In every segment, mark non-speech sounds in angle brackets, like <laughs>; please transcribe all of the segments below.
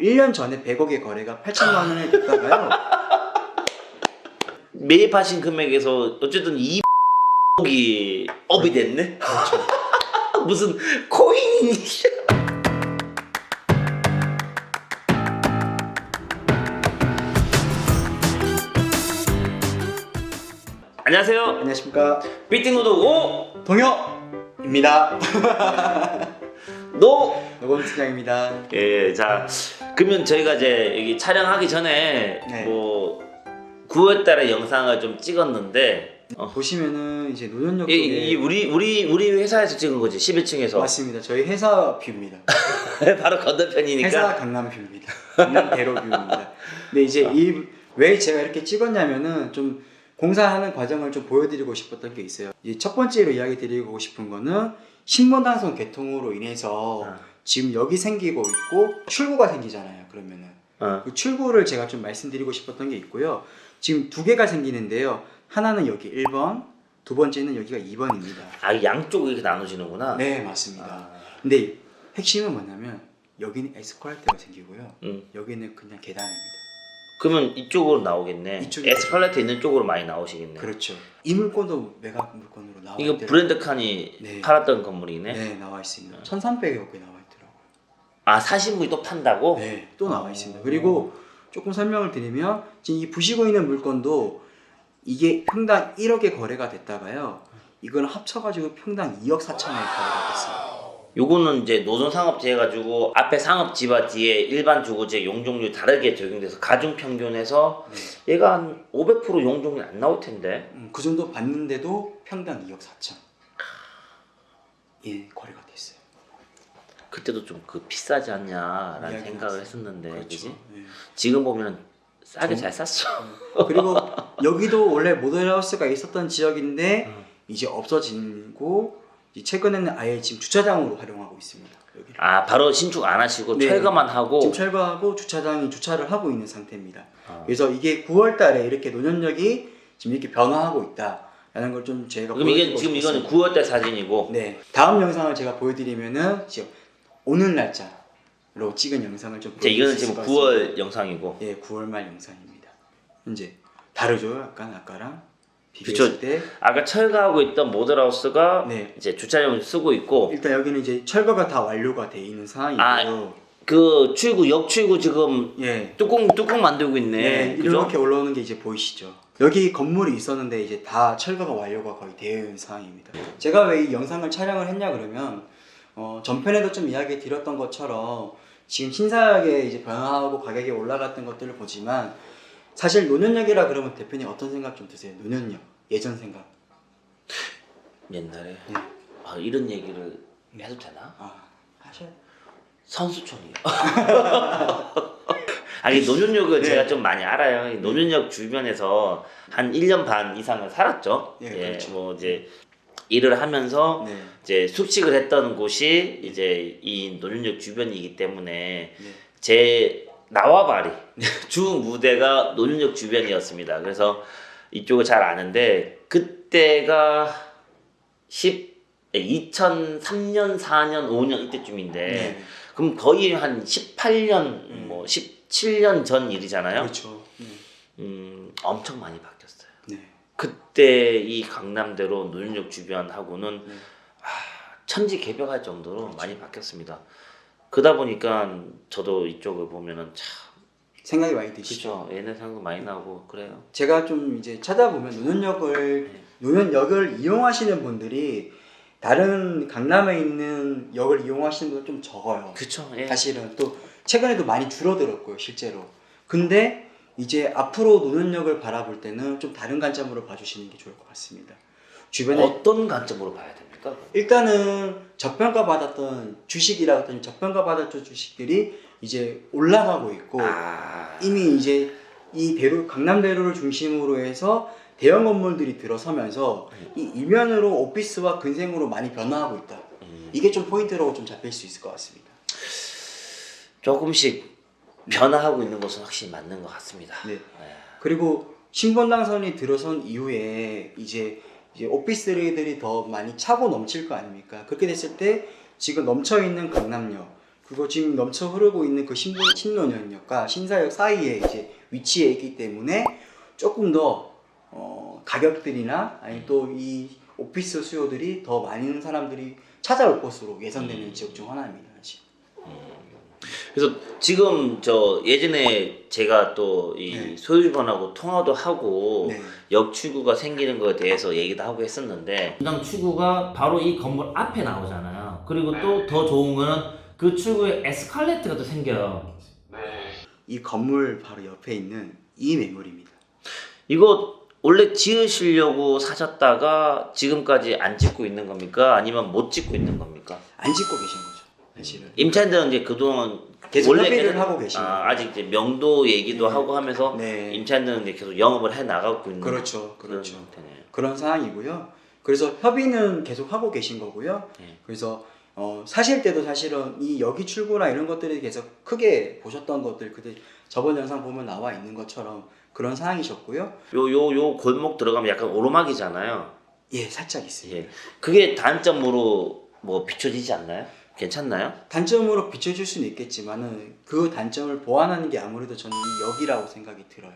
1년 전에 100억의 거래가 8천만 원에 됐다가요. <laughs> 매입하신 금액에서 어쨌든 2억이 업이 됐네. 그렇죠. <laughs> 무슨 코인이 <laughs> 안녕하세요. 안녕하십니까. 삐띵구독 오! 동혁입니다. 노! 노건 팀장입니다. 예, 자, 그러면 저희가 이제 여기 촬영하기 전에 네. 뭐 9월달에 영상을 좀 찍었는데 어, 보시면은 이제 노년역 이, 쪽에 이 우리 우리 우리 회사에서 찍은 거지 11층에서 맞습니다. 저희 회사 뷰입니다. <laughs> 바로 건너편이니까 회사 강남 뷰입니다. 강남 대로 뷰입니다. 근데 이제 이 왜 제가 이렇게 찍었냐면은 좀 공사하는 과정을 좀 보여드리고 싶었던 게 있어요. 이제 첫 번째로 이야기 드리고 싶은 거는 신분당선 개통으로 인해서 아. 지금 여기 생기고 있고 출구가 생기잖아요. 그러면은 어. 그 출구를 제가 좀 말씀드리고 싶었던 게 있고요. 지금 두 개가 생기는데요. 하나는 여기 1번, 두 번째는 여기가 2번입니다. 아 양쪽 이렇게 나눠지는구나. 네, 맞습니다. 아, 근데 핵심은 뭐냐면 여기는 에스컬레이터가 생기고요. 음. 여기는 그냥 계단입니다. 그러면 이쪽으로 나오겠네. 이쪽이- 에스컬레이터 있는 쪽으로 많이 나오시겠네. 그렇죠. 이 물건도 매각 물건으로 나와 이거. 브랜드 칸이 네. 팔았던 건물이네. 네, 나와 있습니다. 1,300여 개 나와. 아 사신 분이 또 판다고? 네, 또 나와 어. 있습니다. 그리고 조금 설명을 드리면 지금 이 부시고 있는 물건도 이게 평당 1억에 거래가 됐다가요. 이거는 합쳐가지고 평당 2억 4천에 거래가 됐어요. 요거는 이제 노선 상업지 해가지고 앞에 상업지와 뒤에 일반 주거지의 용적률 다르게 적용돼서 가중 평균해서 네. 얘가 한 500% 용적률 안 나올 텐데. 음, 그 정도 받는데도 평당 2억 4천. 예, 거래가 됐어요. 그때도 좀 그 비싸지 않냐라는 생각을. 했었는데, 그렇죠. 그지? 예. 지금 보면 싸게 좀- 잘 샀어. 그리고 여기도 원래 모델하우스가 있었던 지역인데 음. 이제 없어지고 최근에는 아예 지금 주차장으로 활용하고 있습니다. 여기를. 아 바로 신축 안 하시고 네. 철거만 하고. 지금 철거하고 주차장이 주차를 하고 있는 상태입니다. 아. 그래서 이게 9월달에 이렇게 노년역이 지금 이렇게 변화하고 있다 라는 걸 좀 제가 그럼 이게 지금 이거는 싶었습니다. 9월달 사진이고. 네 다음 영상을 제가 보여드리면은 지금 오늘 날짜로 찍은 영상을 좀 자, 이거는 지금 있을 것 같습니다. 9월 영상이고. 예 9월 말 영상입니다. 이제 다르죠 약간 아까랑. 비교했을 때 아까 철거하고 있던 모델하우스가 네. 이제 주차장을 쓰고 있고 일단 여기는 이제 철거가 다 완료가 돼 있는 상황이고요. 아, 그 출구 역 출구 지금 예. 뚜껑 뚜껑 만들고 있네. 네, 그죠? 이렇게 올라오는 게 이제 보이시죠? 여기 건물이 있었는데 이제 다 철거가 완료가 거의 되어 있는 상황입니다. 제가 왜 이 영상을 촬영을 했냐 그러면 어, 전편에도 좀 이야기 드렸던 것처럼 지금 신사역에 이제 변화하고 가격이 올라갔던 것들을 보지만 사실 노년역이라 그러면 대표님 어떤 생각 좀 드세요? 노년역 예전 생각. 옛날에 네. 아, 이런 얘기를 해도 되나? 아 하셔. 선수촌이요. <laughs> 아니 노년역을 네. 제가 좀 많이 알아요. 이 노년역 주변에서 한 1년 반 이상을 살았죠. 예, 예, 그렇죠. 뭐 이제 일을 하면서 네. 이제 숙식을 했던 곳이 이제 이 노년역 주변이기 때문에 네. 제 나와바리 <laughs> 주 무대가 노년역 주변이었습니다. 그래서 이쪽을 잘 아는데 그때가 10 2003년, 4년, 5년 이때쯤인데 네. 그럼 거의 한 18년, 뭐 17년 전 일이잖아요. 그렇죠. 네. 음, 엄청 많이 바뀌었어요. 네. 그때 이 강남대로 노년역 주변하고는 네. 아, 천지 개벽할 정도로 많이 바뀌었습니다. 그러다 보니까 저도 이쪽을 보면은 참 생각이 많이 드시죠? 그죠 얘네 생각 많이 나고 그래요. 제가 좀 이제 찾아보면 노년역을 노년역을 이용하시는 분들이 다른 강남에 있는 역을 이용하시는 분들 좀 적어요. 그쵸. 예. 사실은 또 최근에도 많이 줄어들었고요, 실제로. 근데 이제 앞으로 노년역을 바라볼 때는 좀 다른 관점으로 봐주시는 게 좋을 것 같습니다. 주변에 어떤 관점으로 봐야 됩니까? 일단은 저평가 받았던 주식이라고 했더니 저평가 받았던 주식들이 이제 올라가고 있고 아, 이미 이제 이 대로 강남대로를 중심으로 해서 대형 건물들이 들어서면서 이 이면으로 오피스와 근생으로 많이 변화하고 있다. 음, 이게 좀 포인트로 좀 잡힐 수 있을 것 같습니다. 조금씩 변화하고 있는 것은 확실히 맞는 것 같습니다. 네. 네. 그리고 신권당선이 들어선 이후에 이제 이제 오피스들이 더 많이 차고 넘칠 거 아닙니까? 그렇게 됐을 때 지금 넘쳐 있는 강남역 그거 지금 넘쳐 흐르고 있는 그 신분 신논현역과 신사역 사이에 이제 위치해 있기 때문에 조금 더 어, 가격들이나 아니 또이 오피스 수요들이 더 많은 사람들이 찾아올 것으로 예상되는 지역 중 하나입니다. 사실. 그래서 지금 저 예전에 제가 또 이 네. 소유주분하고 통화도 하고 네. 역출구가 생기는 것에 대해서 얘기도 하고 했었는데 분당 출구가 바로 이 건물 앞에 나오잖아요. 그리고 또 더 좋은 거는 그 출구에 에스컬레이터가 또 생겨요. 이 건물 바로 옆에 있는 이 매물입니다. 이거 원래 지으시려고 사셨다가 지금까지 안 짓고 있는 겁니까? 아니면 못 짓고 있는 겁니까? 안 짓고 계신 거죠. 사실은. 임차인들은 이제 그동안 계속 협의를 하고 계신 거예요. 아, 아직 이제 명도 얘기도 네. 하고 하면서 네. 임차인들은 이제 계속 영업을 해 나가고 있는 그렇죠. 그런 그렇죠. 상태네요. 그런 상황이고요. 그래서 협의는 계속 하고 계신 거고요. 네. 그래서 어, 사실 때도 사실은 이 여기 출구나 이런 것들이 계속 크게 보셨던 것들 그때 저번 영상 보면 나와 있는 것처럼 그런 상황이셨고요. 요 요 요 골목 들어가면 약간 오르막이잖아요. 예, 살짝 있습니다. 예. 그게 단점으로 뭐 비춰지지 않나요? 괜찮나요? 단점으로 비춰줄 수는 있겠지만은 그 단점을 보완하는 게 아무래도 저는 이 역이라고 생각이 들어요.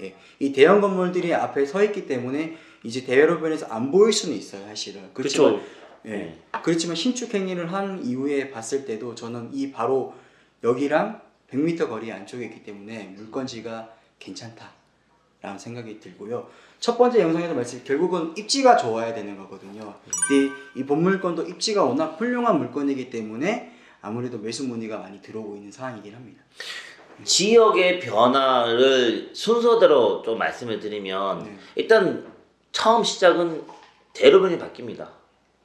예, 이 대형 건물들이 앞에 서 있기 때문에 이제 대여로변에서 안 보일 수는 있어요, 사실은. 그렇지만. 예. 그렇지만 신축 행위를 한 이후에 봤을 때도 저는 이 바로 여기랑 100m 거리 안쪽에 있기 때문에 물건지가 괜찮다 라는 생각이 들고요. 첫 번째 영상에서 말씀 결국은 입지가 좋아야 되는 거거든요. 근데 이 본물건도 입지가 워낙 훌륭한 물건이기 때문에 아무래도 매수 문의가 많이 들어오고 있는 상황이긴 합니다. 지역의 변화를 순서대로 좀 말씀을 드리면 네. 일단 처음 시작은 대로변이 바뀝니다.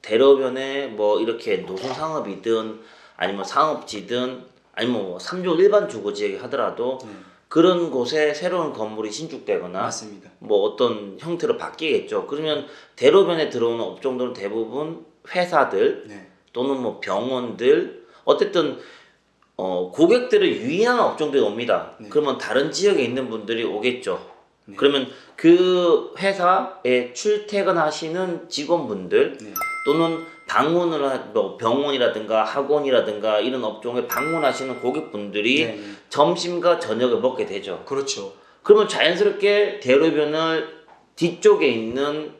대로변에 뭐 이렇게 노선 상업이든 아니면 상업지든 아니면 뭐 3조 일반 주거 지역이 하더라도 네, 그런 곳에 새로운 건물이 신축되거나 맞습니다. 뭐 어떤 형태로 바뀌겠죠. 그러면 대로변에 들어오는 업종들은 대부분 회사들 네, 또는 뭐 병원들 어쨌든 어 고객들을 유인하는 업종들이 옵니다. 네. 그러면 다른 지역에 있는 분들이 오겠죠. 네. 그러면 그 회사에 출퇴근하시는 직원분들 네, 또는 방문을 하, 뭐 병원이라든가 학원이라든가 이런 업종에 방문하시는 고객분들이 네, 네. 점심과 저녁을 먹게 되죠. 그렇죠. 그러면 자연스럽게 대로변을 뒤쪽에 있는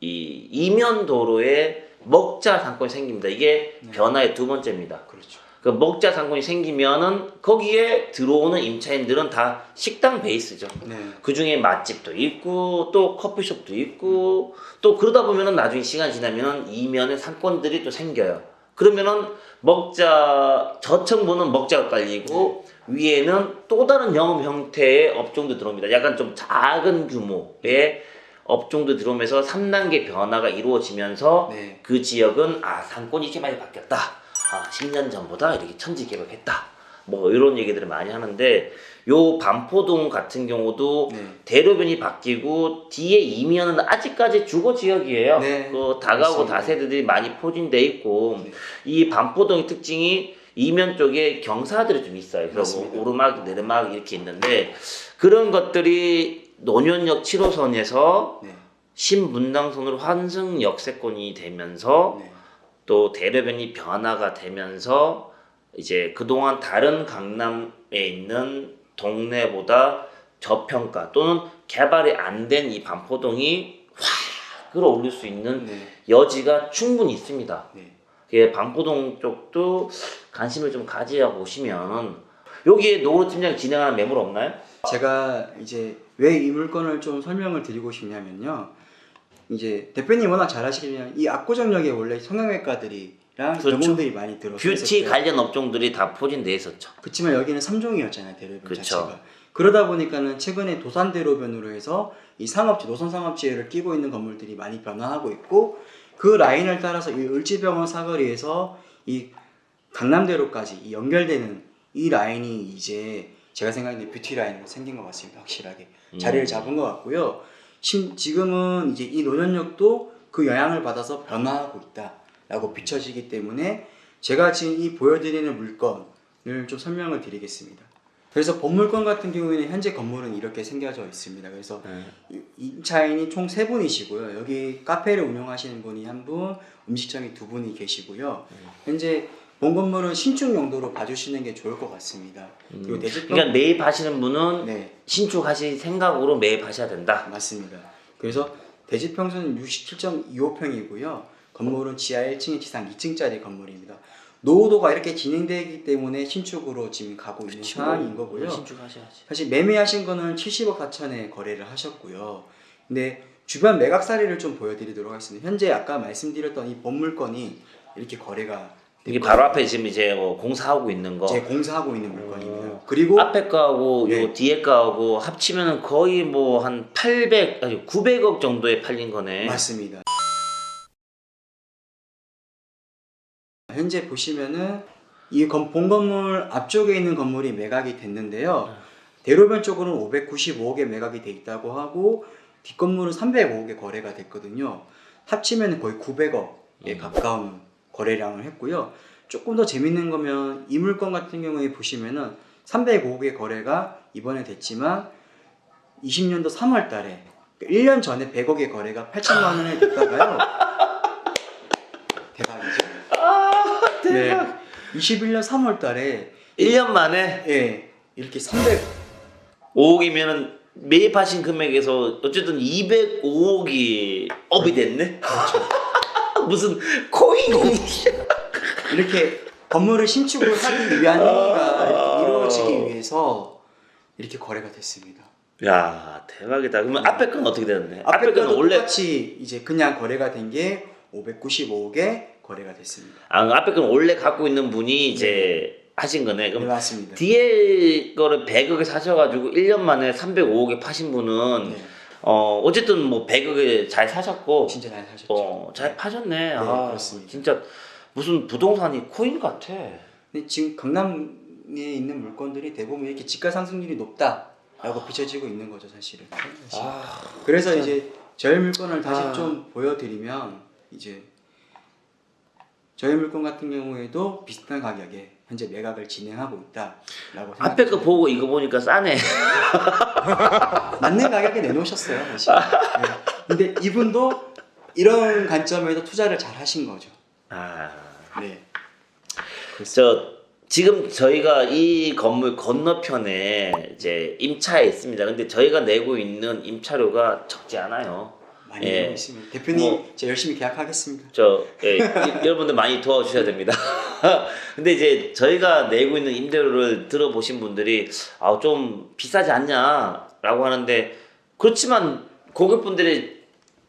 이 이면 도로에 먹자 상권이 생깁니다. 이게 네. 변화의 두 번째입니다. 그렇죠. 그 먹자 상권이 생기면은 거기에 들어오는 임차인들은 다 식당 베이스죠. 네, 그 중에 맛집도 있고 또 커피숍도 있고 또 그러다 보면은 나중에 시간 지나면은 이면에 상권들이 또 생겨요. 그러면은 먹자 저층부는 먹자가 깔리고 위에는 또 다른 영업 형태의 업종도 들어옵니다. 약간 좀 작은 규모의 업종도 들어오면서 3단계 변화가 이루어지면서 네, 그 지역은 아 상권이 이렇게 많이 바뀌었다. 아 10년 전보다 이렇게 천지 개벽했다. 뭐 이런 얘기들을 많이 하는데 요 반포동 같은 경우도 네. 대로변이 바뀌고 뒤에 이면은 아직까지 주거 지역이에요. 네, 그 맞습니다. 다세대들이 많이 포진돼 있고 네. 이 반포동의 특징이 이면 쪽에 경사들이 좀 있어요. 맞습니다. 오르막 내리막 이렇게 있는데 그런 것들이 논현역 7호선에서 네, 신분당선으로 환승 역세권이 되면서 네. 또 대로변이 변화가 되면서 이제 그동안 다른 강남에 있는 동네보다 저평가 또는 개발이 안 된 이 반포동이 확 끌어올릴 수 있는 네, 여지가 충분히 있습니다. 네. 그 반포동 쪽도 관심을 좀 가져 보시면 여기에 노후 팀장 진행하는 매물 없나요? 제가 이제 왜 이 물건을 좀 설명을 드리고 싶냐면요. 이제 대표님 워낙 잘 아시겠지만 이 압구정역에 원래 성형외과들이랑 그렇죠. 병원들이 많이 들어서 뷰티. 관련 업종들이 다 포진돼 있었죠. 그렇지만 여기는 3종이었잖아요 대로변 그쵸. 자체가 그러다 보니까는 최근에 도산 대로변으로 해서 이 상업지 노선 상업지를 끼고 있는 건물들이 많이 변화하고 있고 그 라인을 따라서 이 을지병원 사거리에서 이 강남대로까지 이 연결되는 이 라인이 이제 제가 생각하는 뷰티 라인으로 생긴 것 같습니다 확실하게 자리를 음. 잡은 것 같고요 심- 지금은 이제 이 노년역도 그 영향을 받아서 변화하고 있다라고 비춰지기 때문에 제가 지금 이 보여드리는 물건을 좀 설명을 드리겠습니다. 그래서 본물건 같은 경우에는 현재 건물은 이렇게 생겨져 있습니다. 그래서 네. 이- 임차인이 총 세 분이시고요. 여기 카페를 운영하시는 분이 한 분, 음식점이 두 분이 계시고요. 현재 본 건물은 신축 용도로 봐주시는 게 좋을 것 같습니다. 그리고 대지평 그러니까 매입하시는 분은 네 신축하실 생각으로 매입하셔야 된다. 맞습니다. 그래서 대지 평수는 67.25평이고요. 건물은 지하 1층에 지상 2층짜리 건물입니다. 노후도가 이렇게 진행되기 때문에 신축으로 지금 가고 있는 상황인 거고요. 신축하셔야지. 사실 매매하신 거는 70억 4천에 거래를 하셨고요. 근데 주변 매각 사례를 좀 보여드리도록 하겠습니다. 현재 아까 말씀드렸던 이 본물건이 이렇게 거래가 이게 바로 앞에 지금 이제 뭐 공사하고 있는 거. 제 공사하고 있는 물건입니다. 어. 그리고 앞에 거하고 네. 요 뒤에 거하고 합치면 거의 뭐 한 800, 아니 900억 정도에 팔린 거네. 맞습니다. 현재 보시면은 이 건- 본 건물 앞쪽에 있는 건물이 매각이 됐는데요. 대로변 쪽으로는 595억에 매각이 돼 있다고 하고 뒷 건물은 305억에 거래가 됐거든요. 합치면 거의 900억에 가까운 거래량을 했고요. 조금 더 재밌는 거면 이 물건 같은 경우에 보시면은 305억의 거래가 이번에 됐지만 20년도 3월 달에 1년 전에 100억의 거래가 8천만 원에 됐다가요. <laughs> 대박이죠. 네. 21년 3월 달에 1년 만에 예, 이렇게 300 5억이면은 매입하신 금액에서 어쨌든 205억이 업이 됐네. 그렇죠. 무슨 코인이 이렇게 건물을 신축으로 사기 위한 행위가 이루어지기 위해서 이렇게 거래가 됐습니다. 야 대박이다. 그러면 앞에 건 어떻게 되는데? 앞에 거는 원래 똑같이 이제 그냥 거래가 된 게 595억에 거래가 됐습니다. 아 앞에 건 원래 갖고 있는 분이 이제 하신 거네. 네, 그럼 맞습니다. 뒤에 거를 100억에 사셔가지고 1년 만에 305억에 파신 분은 네, 어 어쨌든 뭐 100억에 잘 사셨고 진짜 잘 사셨죠. 어 잘 파셨네. 아 그렇습니다. 진짜 무슨 부동산이 코인 같아. 근데 지금 강남에 있는 물건들이 대부분 이렇게 지가 상승률이 높다라고 비춰지고 있는 거죠, 사실은. 사실. 아 그래서 이제 저희 물건을 다시 아. 좀 보여드리면 이제 저희 물건 같은 경우에도 비슷한 가격에 현재 매각을 진행하고 있다라고 앞에 거. 보고 이거 보니까 싸네. <laughs> 맞는 가격에 내놓으셨어요, 사실. 네. 근데 이분도 이런 관점에서 투자를 잘 하신 거죠. 아. 네. 저 지금 저희가 이 건물 건너편에 이제 임차에 있습니다. 근데 저희가 내고 있는 임차료가 적지 않아요. 많이 예. 있습니다. 대표님, 뭐- 제가 열심히 계약하겠습니다. 저 예, 이- 여러분들 많이 도와주셔야 됩니다. <laughs> 근데 이제 저희가 내고 있는 임대료를 들어보신 분들이 아 좀 비싸지 않냐라고 하는데 그렇지만 고객분들이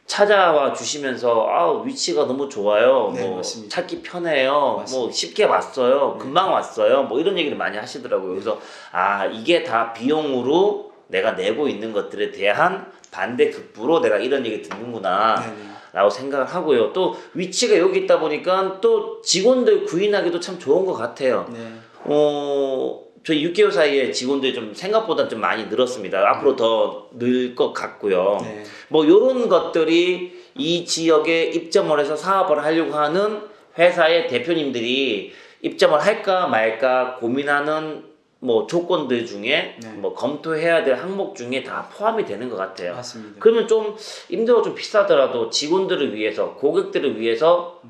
찾아와 주시면서 아 위치가 너무 좋아요. 네, 뭐 맞습니다. 찾기 편해요. 맞습니다. 뭐 쉽게 왔어요. 네. 금방 왔어요. 뭐 이런 얘기를 많이 하시더라고요. 그래서 아 이게 다 비용으로 내가 내고 있는 것들에 대한 반대 급부로 내가 이런 얘기 듣는구나. 네네. 라고 생각을 하고요. 또 위치가 여기 있다 보니까 또 직원들 구인하기도 참 좋은 것 같아요. 네. 어, 저희 6개월 사이에 직원들이 좀 생각보다 좀 많이 늘었습니다. 앞으로 더늘 것 같고요. 네. 뭐 요런 것들이 이 지역에 입점을 해서 사업을 하려고 하는 회사의 대표님들이 입점을 할까 말까 고민하는 뭐 조건들 중에 네. 뭐 검토해야 될 항목 중에 다 포함이 되는 것 같아요. 맞습니다. 그러면 좀 임대가 좀 비싸더라도 직원들을 위해서 고객들을 위해서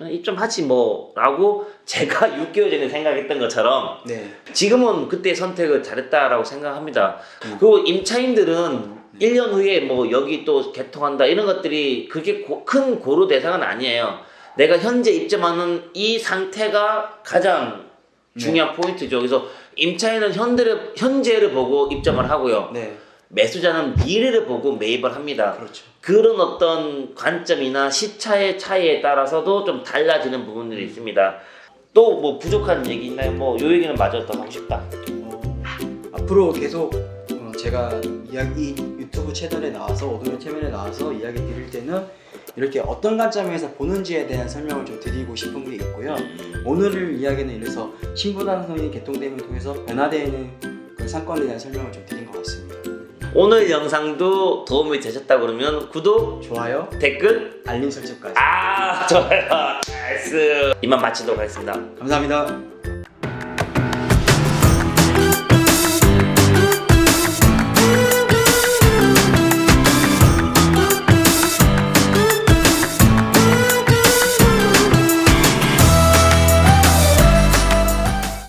입점하지 뭐라고 <laughs> 제가 6개월 전에 생각했던 것처럼 네. 지금은 그때 선택을 잘했다라고 생각합니다. 그리고 임차인들은 1년 후에 뭐 여기 또 개통한다 이런 것들이 그렇게 고- 큰 고려 대상은 아니에요. 내가 현재 입점하는 이 상태가 가장 중요한 포인트죠. 그래서 임차인은 현대를, 현재를 보고 입점을 하고요. 네. 매수자는 미래를 보고 매입을 합니다. 그렇죠. 그런 어떤 관점이나 시차의 차이에 따라서도 좀 달라지는 부분들이 있습니다. 또 뭐 부족한 얘기 있나요? 뭐 요 얘기는 마저 더 하고 싶다. 어, 앞으로 계속 어, 제가 이야기 유튜브 채널에 나와서 오디오 채널에 나와서 이야기 드릴 때는 이렇게 어떤 관점에서 보는지에 대한 설명을 좀 드리고 싶은 게 있고요. 오늘 이야기는 이래서 신부단성이 개통됨을 통해서 변화되는 그 사건에 대한 설명을 좀 드린 것 같습니다. 오늘 영상도 도움이 되셨다 그러면 구독, 좋아요, 댓글, 알림 설정까지. 아 <laughs> 좋아요, 나이스. 이만 마치도록 하겠습니다. 감사합니다.